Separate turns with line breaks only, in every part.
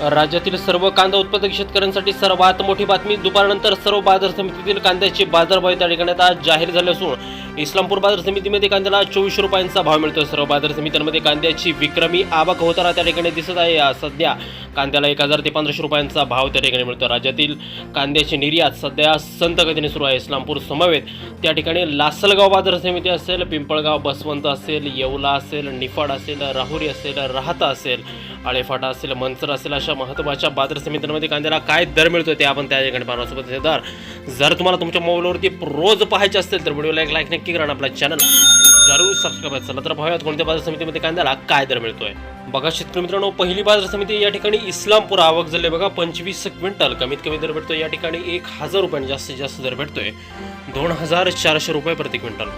राज्यातील सर्व कांदा उत्पादक शेतकऱ्यांसाठी सर्वात मोठी बातमी. दुपारनंतर सर्व बाजार समितीतील कांद्याचे बाजारभाव त्या ठिकाणी आज जाहीर झाले असून इस्लामपूर बाजार समितीमध्ये कांद्याला चोवीसशे रुपयांचा भाव मिळतोय. सर्व बाजार समित्यांमध्ये कांद्याची विक्रमी आवक होताना त्या ठिकाणी दिसत आहे. सध्या कांद्याला एक हजार ते पंधराशे रुपयांचा भाव त्या ठिकाणी मिळतो राज्यातील कांद्याची निर्यात सध्या संत गतीने सुरू आहे. इस्लामपूर समवेत त्या ठिकाणी लासलगाव बाजार समिती असेल पिंपळगाव बसवंत असेल येवला असेल निफाड असेल राहुरी असेल राहता असेल आळेफाटा असेल मंचर असेल अशा महत्त्वाच्या बाजार समित्यांमध्ये कांद्याला काय दर मिळतो ते आपण त्या ठिकाणी पाहणार सोबत दर जर तुम्हाला तुमच्या मोबाईलवरती रोज पाहायचे असेल तर व्हिडिओला एक लाईक नक्की करा आपला चॅनल जरूर सबस्क्राईब चला तर पाहूयात कोणत्या बाजार समितीमध्ये कांद्याला काय दर मिळतोय. बघा शेतकरी मित्रांनो पहिली बाजार समिती या ठिकाणी इस्लामपूर आवक झाली. बघा पंचवीस क्विंटल कमीत कमी दर भेटतोय. या ठिकाणी एक हजार रुपयांनी जास्तीत जास्त दर भेटतोय. दोन हजार चारशे रुपये प्रति क्विंटल.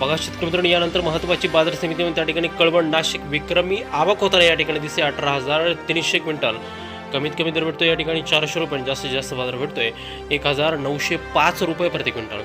बघा शेतकरी मित्रांनो यानंतर महत्त्वाची बाजार समितीमध्ये त्या ठिकाणी कळवण नाशिक विक्रमी आवक होताना या ठिकाणी दिसते. अठरा हजार तीनशे क्विंटल. कमीत कमी दर भेटतोय या ठिकाणी चारशे रुपये जास्तीत जास्त बाजार भेटतोय. एक हजार नऊशे पाच रुपये प्रति क्विंटल.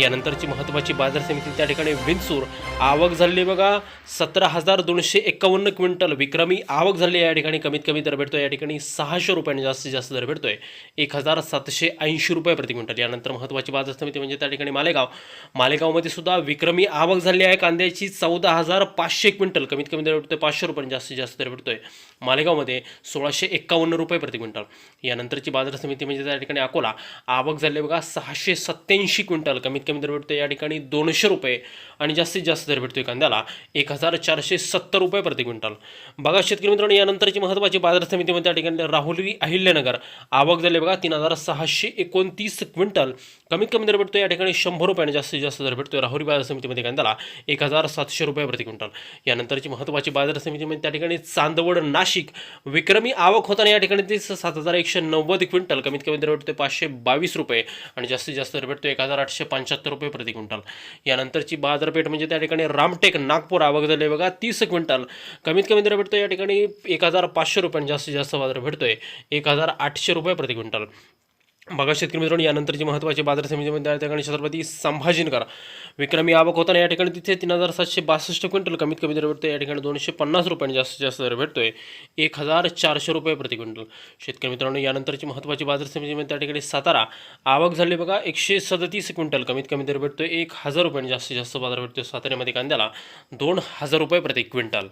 यानंतरची महत्त्वाची बाजार समिती त्या ठिकाणी विंचूर. आवक झाली बघा सतरा हजार दोनशे एकावन्न क्विंटल. विक्रमी आवक झाली या ठिकाणी. कमीत कमी दर भेटतोय या ठिकाणी सहाशे रुपयांनी जास्तीत जास्त दर भेटतोय. एक हजार सातशे ऐंशी रुपये प्रति क्विंटल. यानंतर महत्त्वाची बाजार समिती म्हणजे त्या ठिकाणी मालेगाव. मालेगावमध्ये सुद्धा विक्रमी आवक झाली आहे. कांद्याची चौदा हजार पाचशे क्विंटल. कमीत कमी दर भेटतोय पाचशे रुपयांनी जास्तीत जास्त दर भेटतोय. मालेगावमध्ये सोळाशे एक्कावन्न रुपये प्रति क्विंटल. यानंतरची बाजार समिती म्हणजे त्या ठिकाणी अकोला. आवक झाली बघा सहाशे सत्याऐंशी क्विंटल. कमीत कमी दर भेटतो या ठिकाणी दोनशे रुपये आणि जास्तीत जास्त दर भेटतोय कांद्याला. एक हजार चारशे सत्तर रुपये प्रति क्विंटल. बघा शेतकरी मित्रांनो यानंतरची महत्त्वाची बाजार समितीमध्ये त्या ठिकाणी राहुली अहिल्यानगर. आवक झाली बघा तीन हजार सहाशे एकोणतीस क्विंटल. कमीत कमी दर भेटतो या ठिकाणी शंभर रुपयाने जास्तीत जास्त दर भेटतोय राहुरी बाजार समितीमध्ये कांद्याला. एक हजार सातशे रुपये प्रति क्विंटल. यानंतरची महत्त्वाची बाजार समितीमध्ये त्या ठिकाणी चांदवड नाशिक. विक्रमी आवक होताना या ठिकाणी ते सात हजार एकशे नव्वद क्विंटल. कमीत कमी दर भेटतोय पाचशे बावीस रुपये आणि जास्तीत जास्त दर भेटतो एक हजार आठशे पंच्याहत्तर रुपये प्रति क्विंटल. यानंतरची बाजारपेठ म्हणजे त्या ठिकाणी रामटेक नागपूर आवक झाली बघा तीस क्विंटल. कमीत कमी दर भेटतो या ठिकाणी एक हजार पाचशे रुपयांनी जास्तीत जास्त बाजार भेटतोय. एक हजार आठशे रुपये प्रति क्विंटल. बघा शेतकरी मित्रांनो यानंतरची महत्त्वाची बाजार समितीमध्ये त्या ठिकाणी छत्रपती संभाजीनगर. विक्रमी आवक होताना या ठिकाणी तिथे तीन हजार सातशे बासष्ट क्विंटल कमीत कमी दर भेटतो या ठिकाणी दोनशे पन्नास रुपयांनी जास्तीत जास्त दर भेटतोय. एक हजार चारशे रुपये प्रति क्विंटल. शेतकरी मित्रांनो यानंतरची महत्त्वाची बाजार समितीमध्ये त्या ठिकाणी सातारा. आवक झाली बघा एकशे सदतीस क्विंटल कमीत कमी दर भेटतोय. एक हजार रुपयांनी जास्तीत जास्त बाजार भेटतोय साताऱ्यामध्ये कांद्याला. दोन हजार रुपये प्रति क्विंटल.